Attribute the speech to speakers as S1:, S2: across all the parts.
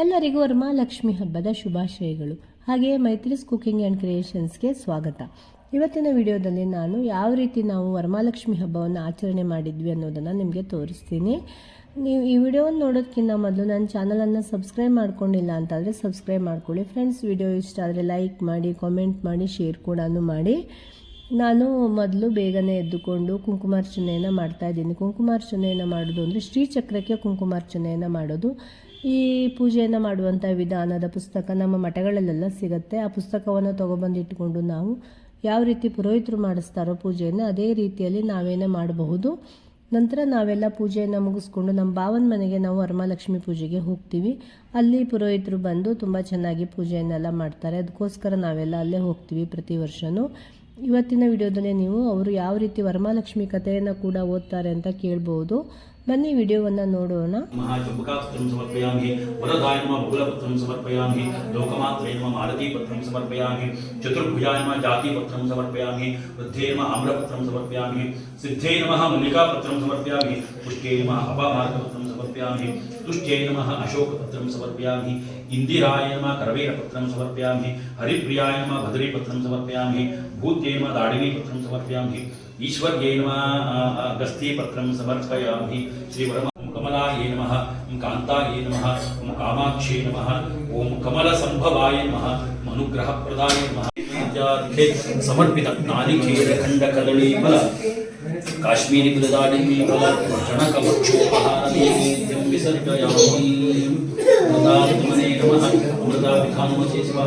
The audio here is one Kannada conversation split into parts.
S1: ಎಲ್ಲರಿಗೂ ವರಮಹಾಲಕ್ಷ್ಮಿ ಹಬ್ಬದ ಶುಭಾಶಯಗಳು. ಹಾಗೆಯೇ ಮೈತ್ರಿಸ್ ಕುಕಿಂಗ್ ಆ್ಯಂಡ್ ಕ್ರಿಯೇಷನ್ಸ್ಗೆ ಸ್ವಾಗತ. ಇವತ್ತಿನ ವಿಡಿಯೋದಲ್ಲಿ ನಾನು ಯಾವ ರೀತಿ ನಾವು ವರಮಹಾಲಕ್ಷ್ಮಿ ಹಬ್ಬವನ್ನು ಆಚರಣೆ ಮಾಡಿದ್ವಿ ಅನ್ನೋದನ್ನು ನಿಮಗೆ ತೋರಿಸ್ತೀನಿ. ನೀವು ಈ ವಿಡಿಯೋವನ್ನು ನೋಡೋದಕ್ಕಿಂತ ಮೊದಲು ನನ್ನ ಚಾನಲನ್ನು ಸಬ್ಸ್ಕ್ರೈಬ್ ಮಾಡ್ಕೊಂಡಿಲ್ಲ ಅಂತಾದರೆ ಸಬ್ಸ್ಕ್ರೈಬ್ ಮಾಡ್ಕೊಳ್ಳಿ. ಫ್ರೆಂಡ್ಸ್, ವಿಡಿಯೋ ಇಷ್ಟ ಆದರೆ ಲೈಕ್ ಮಾಡಿ, ಕಾಮೆಂಟ್ ಮಾಡಿ, ಶೇರ್ ಕೂಡ ಮಾಡಿ. ನಾನು ಮೊದಲು ಬೇಗನೆ ಎದ್ದುಕೊಂಡು ಕುಂಕುಮಾರ್ಚನೆಯನ್ನು ಮಾಡ್ತಾ ಇದ್ದೀನಿ. ಕುಂಕುಮಾರ್ಚನೆಯನ್ನು ಮಾಡೋದು ಅಂದರೆ ಶ್ರೀಚಕ್ರಕ್ಕೆ ಕುಂಕುಮಾರ್ಚನೆಯನ್ನು ಮಾಡೋದು. ಈ ಪೂಜೆಯನ್ನು ಮಾಡುವಂಥ ವಿಧಾನದ ಪುಸ್ತಕ ನಮ್ಮ ಮಠಗಳಲ್ಲೆಲ್ಲ ಸಿಗುತ್ತೆ. ಆ ಪುಸ್ತಕವನ್ನು ತೊಗೊಬಂದಿಟ್ಟುಕೊಂಡು ನಾವು ಯಾವ ರೀತಿ ಪುರೋಹಿತರು ಮಾಡಿಸ್ತಾರೋ ಪೂಜೆಯನ್ನು ಅದೇ ರೀತಿಯಲ್ಲಿ ನಾವೇನೇ ಮಾಡಬಹುದು. ನಂತರ ನಾವೆಲ್ಲ ಪೂಜೆಯನ್ನು ಮುಗಿಸ್ಕೊಂಡು ನಮ್ಮ ಭಾವನ ಮನೆಗೆ ನಾವು ವರಮಹಾಲಕ್ಷ್ಮಿ ಪೂಜೆಗೆ ಹೋಗ್ತೀವಿ. ಅಲ್ಲಿ ಪುರೋಹಿತರು ಬಂದು ತುಂಬ ಚೆನ್ನಾಗಿ ಪೂಜೆಯನ್ನೆಲ್ಲ ಮಾಡ್ತಾರೆ. ಅದಕ್ಕೋಸ್ಕರ ನಾವೆಲ್ಲ ಅಲ್ಲೇ ಹೋಗ್ತೀವಿ ಪ್ರತಿ ವರ್ಷವೂ ಇವತ್ತಿನ ವಿಡಿಯೋದಲ್ಲಿ ನೀವು ಅವರು ಯಾವ ರೀತಿ ವರಮಹಾಲಕ್ಷ್ಮಿ ಕಥೆಯನ್ನು ಕೂಡ ಓದ್ತಾರೆ ಅಂತ ಕೇಳ್ಬೋದು. ಬನ್ನಿ ವಿಡಿಯೋವನ್ನು ನೋಡೋಣ
S2: महाचम्बुकापत्रं समर्पयामि वरदाय नमः बहुलपत्रं समर्पयामि लोकमात्रे नमः मालतीपत्रं समर्पयामि चतुर्भुजाय नमः जातिपत्रं समर्पयामि वृद्धे नमः आम्रपत्रं समर्पयामि सिद्धे नमः मल्लिकापत्रं समर्पयामि पुष्टे नमः अपामार्गपत्रं समर्पयामि तुष्ट्यै नमः अशोकपत्रं समर्पयामि इन्दिराय नमः करवेरपत्रं समर्पयामि हरिप्रियाय नमः भद्रीपत्रं समर्पयामि भूत्यै नमः दाडिनीपत्रं समर्पयामि ईश्वर्यै नमः अगस्तीपत्रं समर्पयामि। श्रीवरम कमलाय नमः ॐ कान्ताय नमः ॐ कामाक्षे नमः ॐ कमलसम्भवाय नमः ॐ अनुग्रहप्रदाय नमः। विद्यार्थे समर्पित नारिकेलखण्डकदळीफल काश्मीरी मृदाडिफल चणकवक्षोपहारनैवेद्यं विसर्जयामि। अमृतात्मने नमः अमृताभिधानमसे शिवा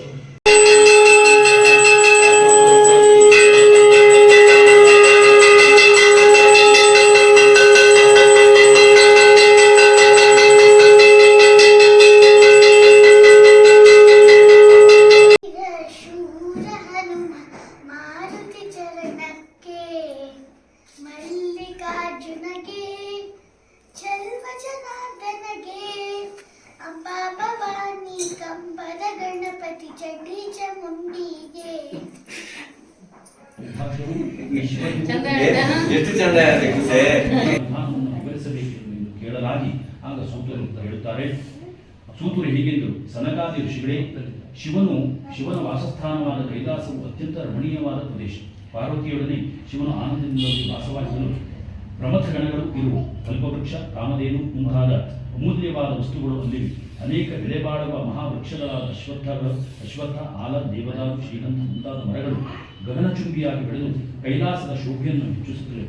S3: ಎಷ್ಟು ಚಂದ
S2: ಕೇಳಲಾಗಿ ಆಗ ಸೂತರು ಹೇಳುತ್ತಾರೆ. ಸೂತರು ಹೀಗೆಂದರು. ಸನಕಾದಿ ಋಷಿಗಳೇ, ಶಿವನು ಶಿವನ ವಾಸಸ್ಥಾನವಾದ ಕೈಲಾಸವು ಅತ್ಯಂತ ರಮಣೀಯವಾದ ಪ್ರದೇಶ. ಪಾರ್ವತಿಯೊಡನೆ ಶಿವನು ಆನಂದದಿಂದ ವಾಸವಾಗಿದ್ದನು. ಪ್ರಮಥ ಗಣಗಳು ಇರುವ. ಕಲ್ಪವೃಕ್ಷ, ಕಾಮಧೇನು ಮುಂತಾದ ಅಮೂಲ್ಯವಾದ ವಸ್ತುಗಳು ಅಲ್ಲಿವೆ ಅನೇಕ ಬೆಲೆಬಾಳುವ ಮಹಾವೃಕ್ಷಗಳಾದ ಅಶ್ವತ್ಥಗಳು, ಅಶ್ವತ್ಥ ಆಲ, ದೇವದಾರು, ಶ್ರೀಗಂಧ ಮುಂತಾದ ಮರಗಳು ಗಗನಚುಂಬಿಯಾಗಿ ಬೆಳೆದು ಕೈಲಾಸದ ಶೋಭೆಯನ್ನು ಹೆಚ್ಚಿಸುತ್ತವೆ.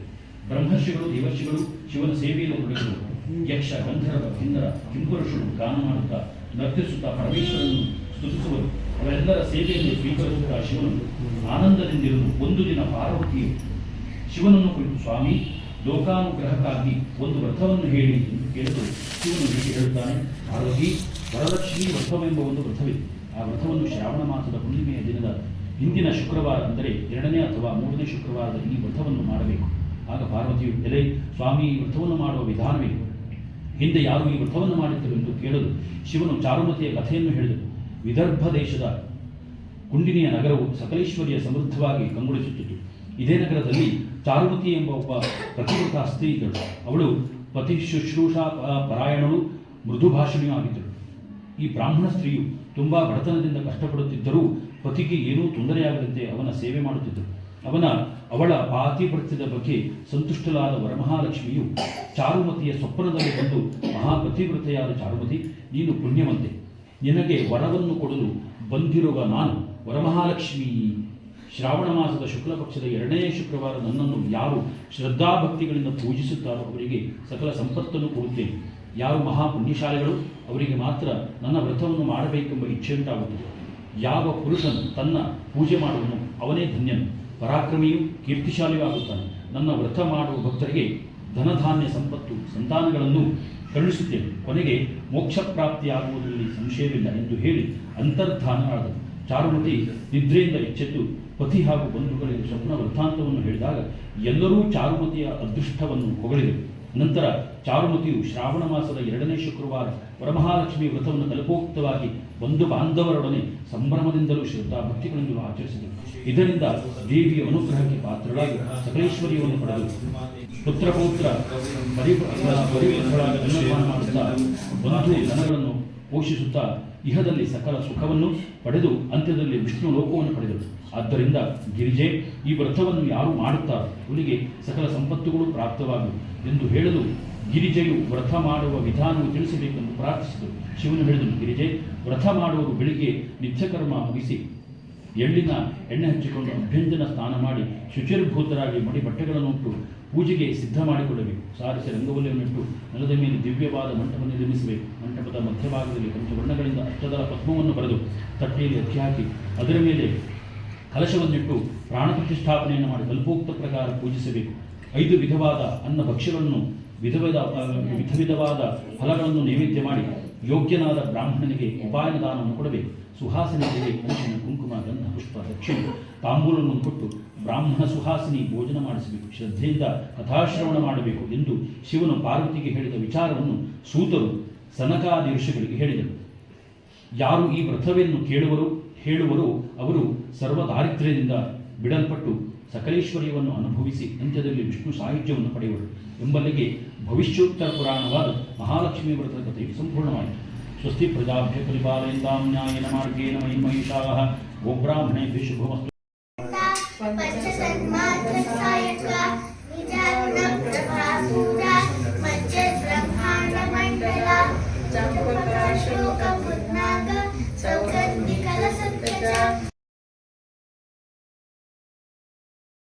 S2: ಬ್ರಹ್ಮರ್ಷಿಗಳು, ದೇವರ್ಷಿಗಳು, ಶಿವನ ಸೇವೆಯನ್ನು ತೊಡಗಿದರು ಯಕ್ಷ, ಗಂಧರ್ವ, ಕಿನ್ನರ ಕಿಂಪುರುಷರು ಗಾನ ಮಾಡುತ್ತಾ ನರ್ತಿಸುತ್ತಾ ಪರಮೇಶ್ವರನ್ನು ಸ್ತುತಿಸುವರು. ಅವರೆಲ್ಲರ ಸೇವೆಯನ್ನು ಸ್ವೀಕರಿಸುತ್ತಾ ಶಿವನು ಆನಂದದಿಂದಿರುವುದು ಒಂದು ದಿನ ಪಾರ್ವತಿಯು. ಶಿವನನ್ನು ಕುರಿತು ಸ್ವಾಮಿ ಲೋಕಾನುಗ್ರಹಕ್ಕಾಗಿ ಒಂದು ವ್ರತವನ್ನು ಹೇಳಿ ಎಂದು ಕೇಳಿದು ಶಿವನು ಹೀಗೆ ಹೇಳುತ್ತಾನೆ? ಪಾರ್ವತಿ, ವರಲಕ್ಷ್ಮಿ ವ್ರತವೆಂಬ ಒಂದು ವ್ರತವಿದೆ. ಆ ವ್ರತವನ್ನು ಶ್ರಾವಣ ಮಾಸದ ಹುಣ್ಣಿಮೆಯ ದಿನದ ಹಿಂದಿನ ಶುಕ್ರವಾರ ಅಂದರೆ ಎರಡನೇ ಅಥವಾ ಮೂರನೇ ಶುಕ್ರವಾರದ ಈ ವ್ರತವನ್ನು ಮಾಡಬೇಕು. ಆಗ ಪಾರ್ವತಿಯು, ಎಲೆ, ಸ್ವಾಮಿ, ಈ ವ್ರತವನ್ನು ಮಾಡುವ ವಿಧಾನವೇ? ಹಿಂದೆ ಯಾರು ಈ ವ್ರತವನ್ನು ಮಾಡಿದ್ದರು ಎಂದು ಕೇಳಲು ಶಿವನು ಚಾರುಮತಿಯ ಕಥೆಯನ್ನು ಹೇಳಿದರು ವಿದರ್ಭ ದೇಶದ ಕುಂಡಿನಿಯ ನಗರವು ಸಕಲೇಶ್ವರಿಯ ಸಮೃದ್ಧವಾಗಿ ಕಂಗೊಳಿಸುತ್ತಿತ್ತು. ಇದೇ ನಗರದಲ್ಲಿ ಚಾರುಮತಿ ಎಂಬ ಒಬ್ಬ ಪ್ರತಿವೃತ ಸ್ತ್ರೀ ಇದ್ದಳು. ಅವಳು ಪತಿ ಶುಶ್ರೂಷಾ ಪರಾಯಣಳು ಮೃದು ಭಾಷಣಿಯೂ ಆಗಿದ್ದಳು. ಈ ಬ್ರಾಹ್ಮಣ ಸ್ತ್ರೀಯು ತುಂಬಾ ಬಡತನದಿಂದ ಕಷ್ಟಪಡುತ್ತಿದ್ದರೂ ಪತಿಗೆ ಏನೂ ತೊಂದರೆಯಾಗದಂತೆ ಅವನ ಸೇವೆ ಮಾಡುತ್ತಿದ್ದಳು. ಅವನ, ಅವಳ ಪಾತಿಪ್ರತ್ಯದ ಬಗ್ಗೆ ಸಂತುಷ್ಟಲಾದ ವರಮಹಾಲಕ್ಷ್ಮಿಯು ಚಾರುಮತಿಯ ಸ್ವಪ್ನದಲ್ಲಿ ಬಂದು ಮಹಾಪತಿವೃತೆಯಾದ ಚಾರುಮತಿ, ನೀನು ಪುಣ್ಯವಂತೆ. ನಿನಗೆ ವರವನ್ನು ಕೊಡಲು ಬಂದಿರುವ ನಾನು ವರಮಹಾಲಕ್ಷ್ಮಿ. ಶ್ರಾವಣ ಮಾಸದ ಶುಕ್ಲ ಪಕ್ಷದ ಎರಡನೇ ಶುಕ್ರವಾರ ನನ್ನನ್ನು ಯಾರು ಶ್ರದ್ಧಾಭಕ್ತಿಗಳಿಂದ ಪೂಜಿಸುತ್ತಾರೋ ಅವರಿಗೆ ಸಕಲ ಸಂಪತ್ತನ್ನು ಕೊಡುತ್ತೇನೆ. ಯಾರು ಮಹಾ ಪುಣ್ಯಶಾಲಿಗಳು ಅವರಿಗೆ ಮಾತ್ರ ನನ್ನ ವ್ರತವನ್ನು ಮಾಡಬೇಕೆಂಬ ಇಚ್ಛೆಯುಂಟಾಗುತ್ತದೆ ಯಾವ ಪುರುಷನು ತನ್ನ ಪೂಜೆ ಮಾಡುವನು ಅವನೇ ಧನ್ಯನು. ಪರಾಕ್ರಮಿಯು ಕೀರ್ತಿಶಾಲಿಯೂ ಆಗುತ್ತಾನೆ ನನ್ನ ವ್ರತ ಮಾಡುವ ಭಕ್ತರಿಗೆ ಧನಧಾನ್ಯ ಸಂಪತ್ತು, ಸಂತಾನಗಳನ್ನು ಕರುಣಿಸುತ್ತೇನೆ. ಕೊನೆಗೆ ಮೋಕ್ಷ ಪ್ರಾಪ್ತಿಯಾಗುವುದರಲ್ಲಿ ಸಂಶಯವಿಲ್ಲ ಎಂದು ಹೇಳಿ ಅಂತರ್ಧಾನ ಆದರು ಚಾರುಮತಿ ನಿದ್ರೆಯಿಂದ ಎಚ್ಚೆದ್ದು ಪತಿ ಹಾಗೂ ಬಂಧುಗಳಿಗೆ ಸ್ವಪ್ನ ವೃತ್ತಾಂತವನ್ನು ಹೇಳಿದಾಗ ಎಲ್ಲರೂ ಚಾರುಮತಿಯ ಅದೃಷ್ಟವನ್ನು ಹೊಗಳಿದರು. ನಂತರ ಚಾರುಮತಿಯು ಶ್ರಾವಣ ಮಾಸದ ಎರಡನೇ ಶುಕ್ರವಾರ ವರಮಹಾಲಕ್ಷ್ಮಿ ವ್ರತವನ್ನು ಕಲ್ಪೋಕ್ತವಾಗಿ ಬಂಧು ಬಾಂಧವರೊಡನೆ ಸಂಭ್ರಮದಿಂದಲೂ ಶ್ರದ್ಧಾ ಭಕ್ತಿಗಳಿಂದಲೂ ಆಚರಿಸಿದರು ಇದರಿಂದ ದೇವಿಯ ಅನುಗ್ರಹಕ್ಕೆ ಪಾತ್ರರಾಗಿ ಸಕಲೇಶ್ವರಿಯವನ್ನು ಪಡೆದು ಪುತ್ರ ಪೌತ್ರ ಪರಿಪುತ್ರರಾಗಿ ಅನ್ನಪಾನ ಮಾಡುತ್ತಾ ಬಂಧು ಜನಗಳನ್ನು ಪೋಷಿಸುತ್ತಾ ಇಹದಲ್ಲಿ ಸಕಲ ಸುಖವನ್ನು ಪಡೆದು ಅಂತ್ಯದಲ್ಲಿ ವಿಷ್ಣು ಲೋಕವನ್ನು ಪಡೆದರು ಆದ್ದರಿಂದ ಗಿರಿಜೆ, ಈ ವ್ರತವನ್ನು ಯಾರು ಮಾಡುತ್ತಾ ಅವರಿಗೆ ಸಕಲ ಸಂಪತ್ತುಗಳು ಪ್ರಾಪ್ತವಾಗುವು ಎಂದು ಹೇಳಲು ಗಿರಿಜೆಯು ವ್ರತ ಮಾಡುವ ವಿಧಾನವು ತಿಳಿಸಬೇಕೆಂದು ಪ್ರಾರ್ಥಿಸಿದರು ಶಿವನು ಹೇಳಿದನು, ಗಿರಿಜೆ, ವ್ರತ ಮಾಡುವವರು ಬೆಳಿಗ್ಗೆ ನಿತ್ಯಕರ್ಮ ಮುಗಿಸಿ ಎಳ್ಳಿನ ಎಣ್ಣೆ ಹಚ್ಚಿಕೊಂಡು ಅಭ್ಯಂಜನ ಸ್ನಾನ ಮಾಡಿ ಶುಚಿರ್ಭೂತರಾಗಿ ಮಡಿ ಬಟ್ಟೆಗಳನ್ನು ಉಟ್ಟು ಪೂಜೆಗೆ ಸಿದ್ಧ ಮಾಡಿಕೊಳ್ಳಬೇಕು. ಸಾರಿಸಿ ರಂಗವಲ್ಲಿಯನ್ನಿಟ್ಟು ನೆಲದ ಮೇಲೆ ದಿವ್ಯವಾದ ಮಂಟಪವನ್ನು ನಿರ್ಮಿಸಬೇಕು. ಮಂಟಪದ ಮಧ್ಯಭಾಗದಲ್ಲಿ ಪಂಚವರ್ಣಗಳಿಂದ ಅಷ್ಟದರ ಪದ್ಮವನ್ನು ಬರೆದು ತಟ್ಟೆಯಲ್ಲಿ ಅಕ್ಕಿ ಹಾಕಿ ಅದರ ಮೇಲೆ ಕಲಶವನ್ನಿಟ್ಟು ಪ್ರಾಣ ಪ್ರತಿಷ್ಠಾಪನೆಯನ್ನು ಮಾಡಿ ಕಲ್ಪೋಕ್ತ ಪ್ರಕಾರ ಪೂಜಿಸಬೇಕು. ಐದು ವಿಧವಾದ ಅನ್ನ ಭಕ್ಷ್ಯಗಳನ್ನು ವಿಧ ವಿಧ ವಿಧ ವಿಧವಾದ ಫಲಗಳನ್ನು ನೈವೇದ್ಯ ಮಾಡಿ ಯೋಗ್ಯನಾದ ಬ್ರಾಹ್ಮಣನಿಗೆ ಉಪಾಯದಾನವನ್ನು ಕೊಡಬೇಕು. ಸುಹಾಸಿನಿಗೆ ಅರಿಶಿನ ಕುಂಕುಮ, ಗಂಧ, ಪುಷ್ಪ, ದಕ್ಷಿಣೆ, ತಾಂಬೂಲವನ್ನು ಕೊಟ್ಟು ಬ್ರಾಹ್ಮಣ ಸುಹಾಸಿನಿ ಭೋಜನ ಮಾಡಿಸಬೇಕು. ಶ್ರದ್ಧೆಯಿಂದ ಕಥಾಶ್ರವಣ ಮಾಡಬೇಕು ಎಂದು ಶಿವನು ಪಾರ್ವತಿಗೆ ಹೇಳಿದ ವಿಚಾರವನ್ನು ಸೂತರು ಸನಕಾದಿ ಋಷಿಗಳಿಗೆ ಹೇಳಿದರು. ಯಾರು ಈ ವ್ರತವನ್ನು ಕೇಳುವರು, ಹೇಳುವರು ಅವರು ಸರ್ವ ದಾರಿದ್ರ್ಯದಿಂದ ಬಿಡಲ್ಪಟ್ಟು ಸಕಲೇಶ್ವರ್ಯವನ್ನು ಅನುಭವಿಸಿ ಅಂತ್ಯದಲ್ಲಿ ವಿಷ್ಣು ಸಾಹಿತ್ಯವನ್ನು ಪಡೆಯುವರು. ಎಂಬಲ್ಲಿಗೆ ಭವಿಷ್ಯೋತ್ತರ ಪುರಾಣವಾದ ಮಹಾಲಕ್ಷ್ಮೀ ವ್ರತದ ಕಥೆಯು ಸಂಪೂರ್ಣವಾಯಿತು. ಸ್ವಸ್ತಿ ಪ್ರಜಾಭ್ಯ ಪರಿಪಾಲಯಂತಾಂ ನ್ಯಾಯನ ಮಾರ್ಗೇಣ ಮಹಿಮಹಿಷಾಃ ಗೋಬ್ರಾಹ್ಮಣೇಭ್ಯ ಶುಭಮಸ್ತು.